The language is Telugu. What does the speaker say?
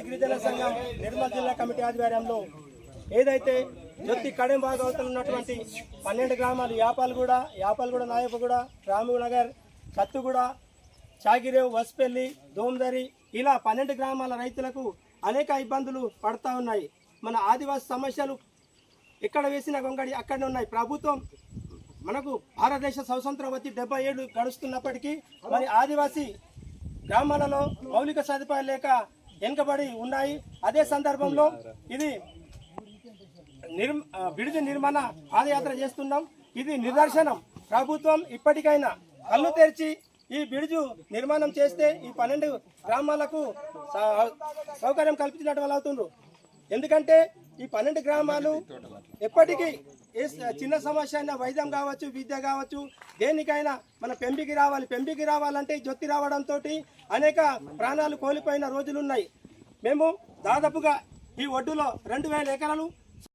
గిరిజన సంఘం నిర్మల్ జిల్లా కమిటీ ఆధ్వర్యంలో ఏదైతే జొత్తి కడెం భాగవతంలో ఉన్నటువంటి పన్నెండు గ్రామాలు యాపాలగూడ యాపాలగూడ నాయపగూడ రామనగర్ కత్తుగూడ చాగిరేవు వస్పెల్లి దోమదరి ఇలా పన్నెండు గ్రామాల రైతులకు అనేక ఇబ్బందులు పడతా ఉన్నాయి. మన ఆదివాసీ సమస్యలు ఎక్కడ వేసిన గొంగడి అక్కడనే ఉన్నాయి. ప్రభుత్వం మనకు భారతదేశ స్వతంత్రం వచ్చి డెబ్బై ఏళ్ళు గడుస్తున్నప్పటికీ మరి ఆదివాసీ గ్రామాలలో మౌలిక సదుపాయాలు లేక వెనుకబడి ఉన్నాయి. అదే సందర్భంలో ఇది నిర్ బిడిది నిర్మాణ పాదయాత్ర చేస్తున్నాం. ఇది నిదర్శనం. ప్రభుత్వం ఇప్పటికైనా కళ్ళు తెరిచి ఈ బిడుజు నిర్మాణం చేస్తే ఈ పన్నెండు గ్రామాలకు సౌకర్యం కల్పించినట్టు వాళ్ళు అవుతుండ్రు. ఎందుకంటే ఈ పన్నెండు గ్రామాలు ఎప్పటికీ ఏ చిన్న సమస్య అయినా వైద్యం కావచ్చు విద్య కావచ్చు దేనికైనా మన పెంపికి రావాలి. పెంపికి రావాలంటే జ్యోతి జొత్తి రావడంతో అనేక ప్రాణాలు కోల్పోయిన రోజులున్నాయి. మేము దాదాపుగా ఈ ఒడ్డులో రెండు వేల ఎకరాలు